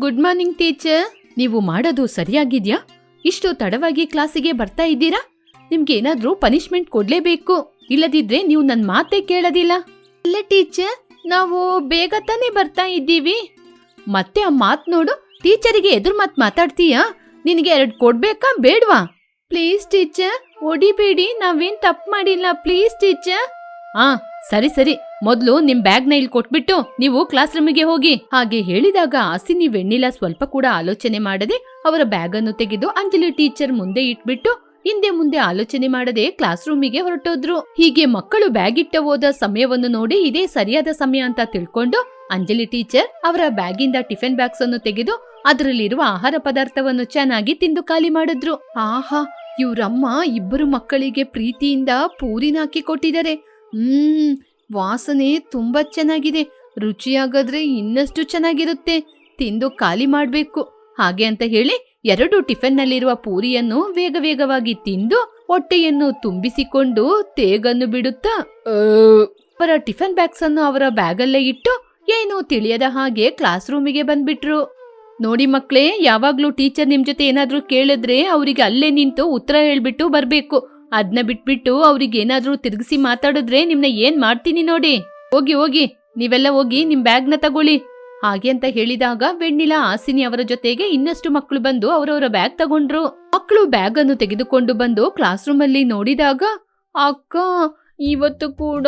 Good morning teacher. ನೀವು ಮಾಡೋದು ಸರಿಯಾಗಿದ್ಯಾ? ಇಷ್ಟು ತಡವಾಗಿ ಕ್ಲಾಸಿಗೆ ಬರ್ತಾ ಇದ್ದೀರಾ? ನಿಮ್ಗೆ ಏನಾದ್ರೂ ಪನಿಷ್ಮೆಂಟ್ ಕೊಡ್ಲೇಬೇಕು. ಇಲ್ಲದಿದ್ರೆ ನೀವು ನನ್ ಮಾತೇ ಕೇಳೋದಿಲ್ಲ. ಇಲ್ಲ ಟೀಚರ್ ನಾವು ಬೇಗ ತಾನೇ ಬರ್ತಾ ಇದ್ದೀವಿ. ಮತ್ತೆ ಆ ಮಾತ್ ನೋಡು. ಟೀಚರಿಗೆ ಎದುರು ಮಾತ್ ಮಾತಾಡ್ತೀಯಾ? ನಿನಗೆ ಎರಡು ಕೊಡ್ಬೇಕಾ ಬೇಡ್ವಾ? ಪ್ಲೀಸ್ ಟೀಚರ್ ಒಡಿಬೇಡಿ ನಾವೇನ್ ತಪ್ಪು ಮಾಡಿಲ್ಲ. Please teacher. ಆ ಸರಿ ಸರಿ. ಮೊದಲು ನಿಮ್ ಬ್ಯಾಗ್ನ ಇಲ್ಲಿ ಕೊಟ್ಬಿಟ್ಟು ನೀವು ಕ್ಲಾಸ್ ರೂಮಿಗೆ ಹೋಗಿ. ಹಾಗೆ ಹೇಳಿದಾಗ ಆಸಿನಿ ವೆಣ್ಣಿಲ ಸ್ವಲ್ಪ ಕೂಡ ಆಲೋಚನೆ ಮಾಡದೆ ಅವರ ಬ್ಯಾಗ್ ಅನ್ನು ತೆಗೆದು ಅಂಜಲಿ ಟೀಚರ್ ಮುಂದೆ ಇಟ್ಬಿಟ್ಟು ಹಿಂದೆ ಮುಂದೆ ಆಲೋಚನೆ ಮಾಡದೆ ಕ್ಲಾಸ್ ರೂಮಿಗೆ ಹೊರಟೋದ್ರು. ಹೀಗೆ ಮಕ್ಕಳು ಬ್ಯಾಗ್ ಇಟ್ಟ ಹೋದ ಸಮಯವನ್ನು ನೋಡಿ ಇದೇ ಸರಿಯಾದ ಸಮಯ ಅಂತ ತಿಳ್ಕೊಂಡು ಅಂಜಲಿ ಟೀಚರ್ ಅವರ ಬ್ಯಾಗಿಂದ ಟಿಫಿನ್ ಬ್ಯಾಗ್ಸ್ ಅನ್ನು ತೆಗೆದು ಅದರಲ್ಲಿರುವ ಆಹಾರ ಪದಾರ್ಥವನ್ನು ಚೆನ್ನಾಗಿ ತಿಂದು ಖಾಲಿ ಮಾಡಿದ್ರು. ಆಹಾ, ಇವರಮ್ಮ ಇಬ್ಬರು ಮಕ್ಕಳಿಗೆ ಪ್ರೀತಿಯಿಂದ ಪೂರಿನ ಹಾಕಿ ಕೊಟ್ಟಿದ್ದಾರೆ. ಹ್ಮ್, ವಾಸನೆ ತುಂಬಾ ಚೆನ್ನಾಗಿದೆ. ರುಚಿಯಾಗದ್ರೆ ಇನ್ನಷ್ಟು ಚೆನ್ನಾಗಿರುತ್ತೆ. ತಿಂದು ಖಾಲಿ ಮಾಡ್ಬೇಕು. ಹಾಗೆ ಅಂತ ಹೇಳಿ ಎರಡು ಟಿಫಿನ್ನಲ್ಲಿರುವ ಪೂರಿಯನ್ನು ವೇಗ ವೇಗವಾಗಿ ತಿಂದು ಹೊಟ್ಟೆಯನ್ನು ತುಂಬಿಸಿಕೊಂಡು ತೇಗನ್ನು ಬಿಡುತ್ತಾ ಅವರ ಟಿಫನ್ ಬ್ಯಾಗ್ಸ್ ಅನ್ನು ಅವರ ಬ್ಯಾಗಲ್ಲೇ ಇಟ್ಟು ಏನು ತಿಳಿಯದ ಹಾಗೆ ಕ್ಲಾಸ್ ರೂಮಿಗೆ ಬಂದ್ಬಿಟ್ರು. ನೋಡಿ ಮಕ್ಕಳೇ ಯಾವಾಗ್ಲೂ ಟೀಚರ್ ನಿಮ್ ಜೊತೆ ಏನಾದ್ರೂ ಕೇಳಿದ್ರೆ ಅವರಿಗೆ ಅಲ್ಲೇ ನಿಂತು ಉತ್ತರ ಹೇಳ್ಬಿಟ್ಟು ಬರ್ಬೇಕು. ಅದ್ನ ಬಿಟ್ಬಿಟ್ಟು ಅವ್ರಿಗೆ ಏನಾದ್ರೂ ತಿರುಗಿಸಿ ಮಾತಾಡಿದ್ರೆ ನಿಮ್ನ ಏನ್ ಮಾಡ್ತೀನಿ ನೋಡಿ? ಹೋಗಿ ಹೋಗಿ. ನೀವೆಲ್ಲ ಹೋಗಿ ನಿಮ್ ಬ್ಯಾಗ್ನ ತಗೊಳ್ಳಿ. ಹಾಗೆ ಅಂತ ಹೇಳಿದಾಗ ವೆಣ್ಣಿಲಾ ಆಸಿನಿ ಅವರ ಜೊತೆಗೆ ಇನ್ನಷ್ಟು ಮಕ್ಕಳು ಬಂದು ಅವರವರ ಬ್ಯಾಗ್ ತಗೊಂಡ್ರು. ಮಕ್ಕಳು ಬ್ಯಾಗ್ ಅನ್ನು ತೆಗೆದುಕೊಂಡು ಬಂದು ಕ್ಲಾಸ್ ರೂಮ್ ಅಲ್ಲಿ ನೋಡಿದಾಗ, ಅಕ್ಕ, ಇವತ್ತು ಕೂಡ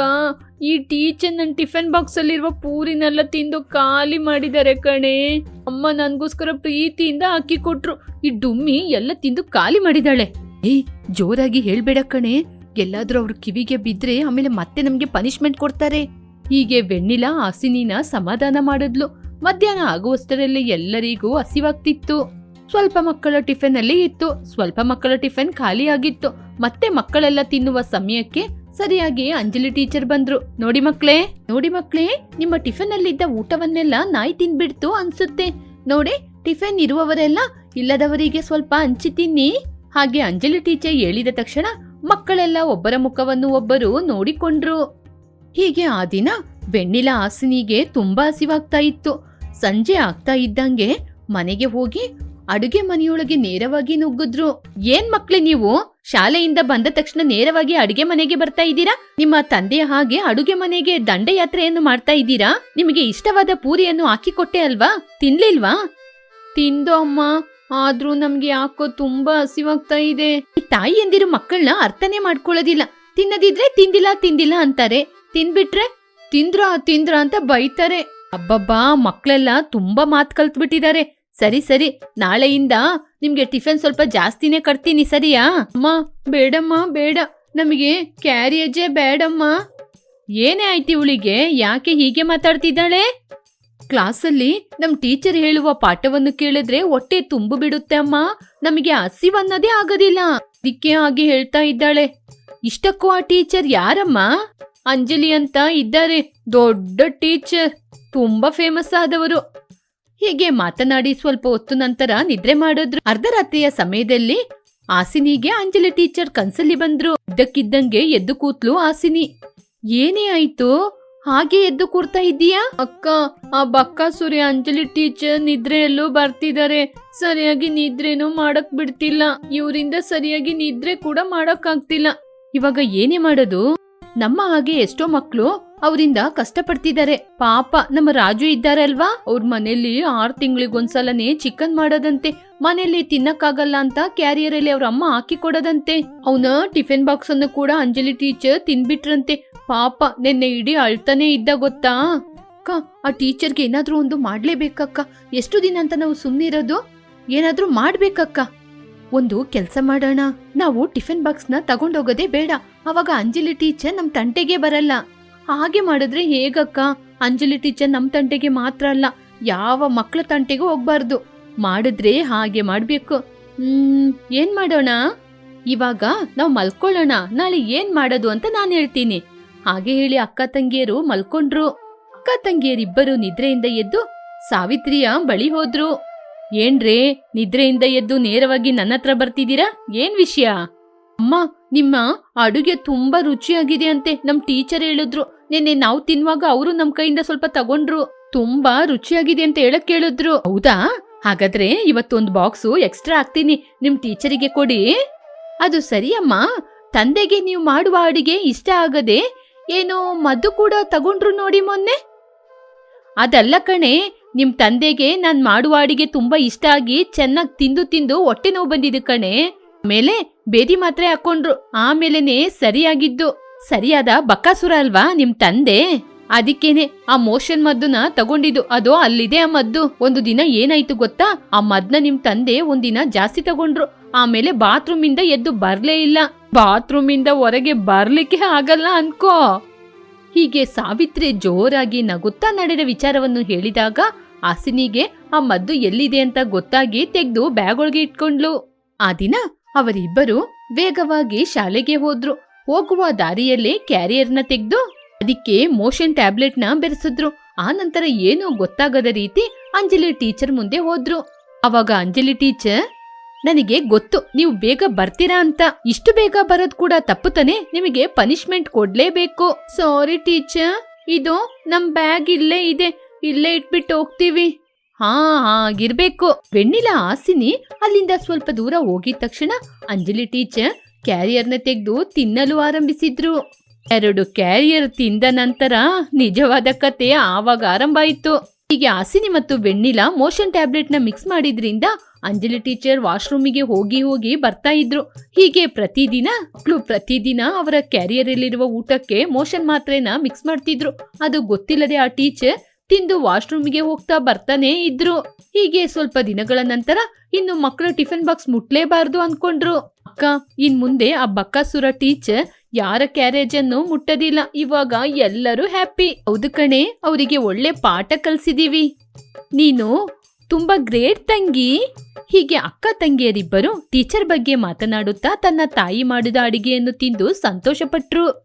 ಈ ಟೀಚರ್ ನನ್ನ ಟಿಫನ್ ಬಾಕ್ಸ್ ಅಲ್ಲಿರುವ ಪೂರಿನೆಲ್ಲ ತಿಂದು ಖಾಲಿ ಮಾಡಿದ್ದಾರೆ ಕಣೆ. ಅಮ್ಮ ನನಗೋಸ್ಕರ ಪ್ರೀತಿಯಿಂದ ಅಕ್ಕಿ ಕೊಟ್ರು. ಈ ಡುಮ್ಮಿ ಎಲ್ಲ ತಿಂದು ಖಾಲಿ ಮಾಡಿದಾಳೆ ಏಯ್, ಜೋರಾಗಿ ಹೇಳ್ಬೇಡ ಕಣೆ. ಎಲ್ಲಾದ್ರೂ ಅವ್ರ ಕಿವಿಗೆ ಬಿದ್ರೆ ಆಮೇಲೆ ಮತ್ತೆ ನಮ್ಗೆ ಪನಿಷ್ಮೆಂಟ್ ಕೊಡ್ತಾರೆ. ಹೀಗೆ ವೆಣ್ಣಿಲಾ ಹಸಿನಿನ ಸಮಾಧಾನ ಮಾಡಿದ್ಲು. ಮಧ್ಯಾಹ್ನ ಆಗುವಷ್ಟರಲ್ಲಿ ಎಲ್ಲರಿಗೂ ಹಸಿವಾಗ್ತಿತ್ತು. ಸ್ವಲ್ಪ ಮಕ್ಕಳ ಟಿಫಿನ್ ಅಲ್ಲಿ ಇತ್ತು. ಸ್ವಲ್ಪ ಮಕ್ಕಳ ಟಿಫನ್ ಖಾಲಿ ಆಗಿತ್ತು ಮತ್ತೆ ಮಕ್ಕಳೆಲ್ಲ ತಿನ್ನುವ ಸಮಯಕ್ಕೆ ಸರಿಯಾಗಿ ಅಂಜಲಿ ಟೀಚರ್ ಬಂದ್ರು. ನೋಡಿ ಮಕ್ಳೇ ನೋಡಿ ಮಕ್ಳೇ, ನಿಮ್ಮ ಟಿಫಿನ್ ಅಲ್ಲಿದ್ದ ಊಟವನ್ನೆಲ್ಲ ನಾಯಿ ತಿನ್ಬಿಡ್ತು ಅನ್ಸುತ್ತೆ. ನೋಡಿ, ಟಿಫನ್ ಇರುವವರೆಲ್ಲ ಇಲ್ಲದವರಿಗೆ ಸ್ವಲ್ಪ ಹಂಚಿ ತಿನ್ನಿ. ಹಾಗೆ ಅಂಜಲಿ ಟೀಚರ್ ಹೇಳಿದ ತಕ್ಷಣ ಮಕ್ಕಳೆಲ್ಲ ಒಬ್ಬರ ಮುಖವನ್ನು ಒಬ್ಬರು ನೋಡಿಕೊಂಡ್ರು. ಹೀಗೆ ಆ ದಿನ ಬೆಣ್ಣಿಲ ಹಾಸಿನಿಗೆ ತುಂಬಾ ಹಸಿವಾಗ್ತಾ ಇತ್ತು. ಸಂಜೆ ಆಗ್ತಾ ಇದ್ದಂಗೆ ಮನೆಗೆ ಹೋಗಿ ಅಡುಗೆ ಮನೆಯೊಳಗೆ ನೇರವಾಗಿ ನುಗ್ಗಿದ್ರು. ಏನ್ ಮಕ್ಳೆ ನೀವು? ಶಾಲೆಯಿಂದ ಬಂದ ತಕ್ಷಣ ನೇರವಾಗಿ ಅಡುಗೆ ಮನೆಗೆ ಬರ್ತಾ ಇದ್ದೀರಾ? ನಿಮ್ಮ ತಂದೆಯ ಹಾಗೆ ಅಡುಗೆ ಮನೆಗೆ ದಂಡಯಾತ್ರೆಯನ್ನು ಮಾಡ್ತಾ ಇದ್ದೀರಾ? ನಿಮಗೆ ಇಷ್ಟವಾದ ಪೂರಿಯನ್ನು ಹಾಕಿಕೊಟ್ಟೆ ಅಲ್ವಾ? ತಿನ್ಲಿಲ್ವಾ? ತಿಂದು ಅಮ್ಮ. ಆದ್ರೂ ನಮ್ಗೆ ಯಾಕೋ ತುಂಬಾ ಹಸಿವಾಗ್ತಾ ಇದೆ. ಈ ತಾಯಿಯಂದಿರು ಮಕ್ಕಳನ್ನ ಅರ್ಥನೇ ಮಾಡ್ಕೊಳ್ಳೋದಿಲ್ಲ. ತಿನ್ನದಿದ್ರೆ ತಿಂದಿಲ್ಲ ತಿಂದಿಲ್ಲ ಅಂತಾರೆ. ತಿನ್ಬಿಟ್ರೆ ತಿಂದ್ರ ತಿಂದ್ರ ಅಂತ ಬೈತಾರೆ. ಅಬ್ಬಬ್ಬಾ ಮಕ್ಕಳೆಲ್ಲ ತುಂಬಾ ಮಾತ್ ಕಲ್ತ್ಬಿಟ್ಟಿದ್ದಾರೆ. ಸರಿ ಸರಿ, ನಾಳೆಯಿಂದ ನಿಮ್ಗೆ ಟಿಫಿನ್ ಸ್ವಲ್ಪ ಜಾಸ್ತಿನೇ ಕಟ್ತೀನಿ, ಸರಿಯಾ? ಅಮ್ಮ, ಬೇಡಮ್ಮ, ಬೇಡ. ನಮಗೆ ಕ್ಯಾರಿಯೇಜೇ ಬೇಡಮ್ಮ. ಏನೇ ಆಯ್ತು ಇವಳಿಗೆ? ಯಾಕೆ ಹೀಗೆ ಮಾತಾಡ್ತಿದ್ದಾಳೆ? ಕ್ಲಾಸಲ್ಲಿ ನಮ್ ಟೀಚರ್ ಹೇಳುವ ಪಾಠವನ್ನು ಕೇಳಿದ್ರೆ ಹೊಟ್ಟೆ ತುಂಬು ಬಿಡುತ್ತೆ ಅಮ್ಮ. ನಮಗೆ ಹಸಿವನ್ನದೇ ಆಗೋದಿಲ್ಲ. ದಿಕ್ಕೆ ಆಗಿ ಹೇಳ್ತಾ ಇದ್ದಾಳೆ. ಇಷ್ಟಕ್ಕೂ ಆ ಟೀಚರ್ ಯಾರಮ್ಮ? ಅಂಜಲಿ ಅಂತ ಇದ್ದಾರೆ. ದೊಡ್ಡ ಟೀಚರ್. ತುಂಬಾ ಫೇಮಸ್ ಆದವರು. ಹೀಗೆ ಮಾತನಾಡಿ ಸ್ವಲ್ಪ ಹೊತ್ತು ನಂತರ ನಿದ್ರೆ ಮಾಡಿದ್ರು. ಅರ್ಧರಾತ್ರಿಯ ಸಮಯದಲ್ಲಿ ಆಸಿನಿಗೆ ಅಂಜಲಿ ಟೀಚರ್ ಕನ್ಸಲ್ಲಿ ಬಂದ್ರು. ಇದ್ದಕ್ಕಿದ್ದಂಗೆ ಎದ್ದು ಕೂತ್ಲು ಆಸಿನಿ ಏನೇ ಆಯ್ತು? ಹಾಗೆ ಎದ್ದು ಕೂರ್ತಾ ಇದ್ದೀಯಾ? ಅಕ್ಕ, ಆ ಬಕ್ಕಾಸುರಿ ಅಂಜಲಿ ಟೀಚರ್ ನಿದ್ರೆಯಲ್ಲೂ ಬರ್ತಿದ್ದಾರೆ ಸರಿಯಾಗಿ ನಿದ್ರೆನೂ ಮಾಡಕ್ ಬಿಡ್ತಿಲ್ಲ. ಇವರಿಂದ ಸರಿಯಾಗಿ ನಿದ್ರೆ ಕೂಡ ಮಾಡಕ್ ಆಗ್ತಿಲ್ಲ ಇವಾಗ ಏನೇ ಮಾಡೋದು? ನಮ್ಮ ಹಾಗೆ ಎಷ್ಟೋ ಮಕ್ಕಳು ಅವರಿಂದ ಕಷ್ಟಪಡ್ತಿದ್ದಾರೆ. ಪಾಪ ನಮ್ಮ ರಾಜು ಇದ್ದಾರೆ ಅಲ್ವಾ ಅವ್ರ ಮನೇಲಿ ಆರ್ ತಿಂಗಳಿಗೊಂದ್ಸಲನೇ ಚಿಕನ್ ಮಾಡೋದಂತೆ. ಮನೆಯಲ್ಲಿ ತಿನ್ನಕ್ಕಾಗಲ್ಲ ಅಂತ ಕ್ಯಾರಿಯರ್ ಅಲ್ಲಿ ಅವ್ರ ಅಮ್ಮ ಹಾಕಿ ಕೊಡದಂತೆ. ಅವನ ಟಿಫಿನ್ ಬಾಕ್ಸ್ ಅನ್ನು ಕೂಡ ಅಂಜಲಿ ಟೀಚರ್ ತಿನ್ಬಿಟ್ರಂತೆ. ಪಾಪ ನಿನ್ನೆ ಇಡೀ ಅಳ್ತಾನೆ ಇದ್ದ ಗೊತ್ತಾ? ಅಕ್ಕ, ಆ ಟೀಚರ್ಗೆ ಏನಾದ್ರೂ ಒಂದು ಮಾಡ್ಲೇಬೇಕಕ್ಕ. ಎಷ್ಟು ದಿನ ಅಂತ ನಾವು ಸುಮ್ಮನಿರೋದು ಏನಾದ್ರೂ ಮಾಡ್ಬೇಕಕ್ಕ. ಒಂದು ಕೆಲಸ ಮಾಡೋಣ. ನಾವು ಟಿಫಿನ್ ಬಾಕ್ಸ್ನ ತಗೊಂಡೋಗೋದೇ ಬೇಡ. ಅವಾಗ ಅಂಜಲಿ ಟೀಚರ್ ನಮ್ ತಂಟೆಗೆ ಬರಲ್ಲ. ಹಾಗೆ ಮಾಡಿದ್ರೆ ಹೇಗಕ್ಕ? ಅಂಜಲಿ ಟೀಚರ್ ನಮ್ ತಂಟೆಗೆ ಮಾತ್ರ ಅಲ್ಲ, ಯಾವ ಮಕ್ಕಳ ತಂಟೆಗೂ ಹೋಗ್ಬಾರ್ದು. ಮಾಡಿದ್ರೆ ಹಾಗೆ ಮಾಡ್ಬೇಕು. ಹ್ಮ್, ಏನ್ ಮಾಡೋಣ? ಇವಾಗ ನಾವು ಮಲ್ಕೊಳ್ಳೋಣ, ನಾಳೆ ಏನ್ ಮಾಡೋದು ಅಂತ ನಾನು ಹೇಳ್ತೀನಿ. ಹಾಗೆ ಹೇಳಿ ಅಕ್ಕ ತಂಗಿಯರು ಮಲ್ಕೊಂಡ್ರು. ಅಕ್ಕ ತಂಗಿಯರಿಬ್ಬರು ನಿದ್ರೆಯಿಂದ ಎದ್ದು ಸಾವಿತ್ರಿಯ ಬಳಿ ಹೋದ್ರು. ಏನ್ರೇ ನಿದ್ರೆಯಿಂದ ಎದ್ದು ನೇರವಾಗಿ ನನ್ನ ಹತ್ರ ಬರ್ತಿದ್ದೀರಾ? ಏನ್ ವಿಷಯ? ಅಮ್ಮ, ನಿಮ್ಮ ಅಡುಗೆ ತುಂಬಾ ರುಚಿಯಾಗಿದೆ ಅಂತೆ, ನಮ್ ಟೀಚರ್ ಹೇಳಿದ್ರು. ನಿನ್ನೆ ನಾವು ತಿನ್ನುವಾಗ ಅವರು ನಮ್ಮ ಕೈಯಿಂದ ಸ್ವಲ್ಪ ತಗೊಂಡ್ರು. ತುಂಬಾ ರುಚಿಯಾಗಿದೆ ಅಂತ ಹೇಳಕ್ ಕೇಳಿದ್ರು. ಹೌದಾ? ಹಾಗಾದ್ರೆ ಇವತ್ತೊಂದು ಬಾಕ್ಸು ಎಕ್ಸ್ಟ್ರಾ ಹಾಕ್ತೀನಿ. ನಿಮ್ ಟೀಚರಿಗೆ ಕೊಡಿ. ಅದು ಸರಿಯಮ್ಮ. ತಂದೆಗೆ ನೀವು ಮಾಡುವ ಅಡಿಗೆ ಇಷ್ಟ ಆಗದೆ ಏನೋ ಮದ್ದು ಕೂಡ ತಗೊಂಡ್ರು ನೋಡಿ ಮೊನ್ನೆ. ಅದಲ್ಲ ಕಣೆ, ನಿಮ್ ತಂದೆಗೆ ನಾನ್ ಮಾಡುವ ಅಡಿಗೆ ತುಂಬಾ ಇಷ್ಟ ಆಗಿ ಚೆನ್ನಾಗಿ ತಿಂದು ತಿಂದು ಹೊಟ್ಟೆ ನೋವು ಬಂದಿದ್ದು ಕಣೆ. ಆಮೇಲೆ ಬೇದಿ ಮಾತ್ರೆ ಹಾಕೊಂಡ್ರು. ಆಮೇಲೆನೆ ಸರಿಯಾಗಿದ್ದು. ಸರಿಯಾದ ಬಕ್ಕಾಸುರ ಅಲ್ವಾ ನಿಮ್ ತಂದೆ? ಅದಕ್ಕೇನೆ ಆ ಮೋಷನ್ ಮದ್ದುನ ತಗೊಂಡಿದ್ದು ಅದು ಅಲ್ಲಿದೆ ಆ ಮದ್ದು. ಒಂದು ದಿನ ಏನಾಯ್ತು ಗೊತ್ತಾ? ಆ ಮದ್ನ ನಿಮ್ ತಂದೆ ಒಂದಿನ ಜಾಸ್ತಿ ತಗೊಂಡ್ರು. ಆಮೇಲೆ ಬಾತ್ರೂಮ್ ಇಂದ ಎದ್ದು ಬರ್ಲೇ ಇಲ್ಲ. ಬಾತ್ರೂಮ್ ಇಂದ ಹೊರಗೆ ಬರ್ಲಿಕ್ಕೆ ಆಗಲ್ಲ ಅನ್ಕೋ. ಹೀಗೆ ಸಾವಿತ್ರಿ ಜೋರಾಗಿ ನಗುತ್ತಾ ನಡೆದ ವಿಚಾರವನ್ನು ಹೇಳಿದಾಗ ಹಸಿನಿಗೆ ಆ ಮದ್ದು ಎಲ್ಲಿದೆ ಅಂತ ಗೊತ್ತಾಗಿ ತೆಗೆದು ಬ್ಯಾಗ್ ಒಳಗೆ ಇಟ್ಕೊಂಡ್ಲು. ಆ ದಿನ ಅವರಿಬ್ಬರು ವೇಗವಾಗಿ ಶಾಲೆಗೆ ಹೋದ್ರು. ಹೋಗುವ ದಾರಿಯಲ್ಲೇ ಕ್ಯಾರಿಯರ್ನ ತೆಗೆದು ಅದಕ್ಕೆ ಮೋಷನ್ ಟ್ಯಾಬ್ಲೆಟ್ನ ಬೆರೆಸಿದ್ರು. ಆ ನಂತರ ಏನೂ ಗೊತ್ತಾಗದ ರೀತಿ ಅಂಜಲಿ ಟೀಚರ್ ಮುಂದೆ ಹೋದ್ರು. ಅವಾಗ ಅಂಜಲಿ ಟೀಚರ್, ನನಗೆ ಗೊತ್ತು, ನೀವು ಬೇಗ ಬರ್ತೀರಾ ಅಂತ. ಇಷ್ಟು ಬೇಗ ಬರೋದ್ ಕೂಡ ತಪ್ಪು ತಾನೆ. ನಿಮಗೆ ಪನಿಷ್ಮೆಂಟ್ ಕೊಡ್ಲೇಬೇಕು. ಸಾರಿ ಟೀಚರ್, ಇದು ನಮ್ ಬ್ಯಾಗ್ ಇಲ್ಲೇ ಇದೆ. ಇಲ್ಲೇ ಇಟ್ಬಿಟ್ಟು ಹೋಗ್ತೀವಿ. ಹಾ ಹಾಗಿರ್ಬೇಕು ಬೆಣ್ಣಿಲ ಹಾಸಿನಿ? ಅಲ್ಲಿಂದ ಸ್ವಲ್ಪ ದೂರ ಹೋಗಿದ ತಕ್ಷಣ ಅಂಜಲಿ ಟೀಚರ್ ಕ್ಯಾರಿಯರ್ನ ತೆಗೆದು ತಿನ್ನಲು ಆರಂಭಿಸಿದ್ರು. ಎರಡು ಕ್ಯಾರಿಯರ್ ತಿಂದ ನಂತರ ನಿಜವಾದ ಕತೆ ಆವಾಗ ಆರಂಭ ಆಯಿತು. ಹೀಗೆ ಹಸಿನಿ ಮತ್ತು ಬೆಣ್ಣಿಲ ಮೋಷನ್ ಟ್ಯಾಬ್ಲೆಟ್ನ ಮಿಕ್ಸ್ ಮಾಡಿದ್ರಿಂದ ಅಂಜಲಿ ಟೀಚರ್ ವಾಶ್ರೂಮಿಗೆ ಹೋಗಿ ಹೋಗಿ ಬರ್ತಾ ಇದ್ರು. ಹೀಗೆ ಪ್ರತಿದಿನ ಮಕ್ಕಳು ಪ್ರತಿದಿನ ಅವರ ಕ್ಯಾರಿಯರ್ ಅಲ್ಲಿರುವ ಊಟಕ್ಕೆ ಮೋಷನ್ ಮಾತ್ರೆನ ಮಿಕ್ಸ್ ಮಾಡ್ತಿದ್ರು. ಅದು ಗೊತ್ತಿಲ್ಲದೆ ಆ ಟೀಚರ್ ತಿಂದು ವಾಶ್ರೂಮ್ಗೆ ಹೋಗ್ತಾ ಬರ್ತಾನೆ ಇದ್ರು. ಹೀಗೆ ಸ್ವಲ್ಪ ದಿನಗಳ ನಂತರ ಇನ್ನು ಮಕ್ಕಳು ಟಿಫಿನ್ ಬಾಕ್ಸ್ ಮುಟ್ಲೇಬಾರ್ದು ಅನ್ಕೊಂಡ್ರು. ಅಕ್ಕ, ಇನ್ ಮುಂದೆ ಆ ಬಕ್ಕಾಸುರ ಟೀಚರ್ ಯಾರ ಕ್ಯಾರೇಜ್ ಅನ್ನು ಮುಟ್ಟದಿಲ್ಲ. ಇವಾಗ ಎಲ್ಲರೂ ಹ್ಯಾಪಿ. ಹೌದು ಕಣೆ, ಅವರಿಗೆ ಒಳ್ಳೆ ಪಾಠ ಕಲ್ಸಿದೀವಿ. ನೀನು ತುಂಬಾ ಗ್ರೇಟ್ ತಂಗಿ. ಹೀಗೆ ಅಕ್ಕ ತಂಗಿಯರಿಬ್ಬರು ಟೀಚರ್ ಬಗ್ಗೆ ಮಾತನಾಡುತ್ತಾ ತನ್ನ ತಾಯಿ ಮಾಡಿದ ಅಡಿಗೆಯನ್ನು ತಿಂದು ಸಂತೋಷಪಟ್ರು.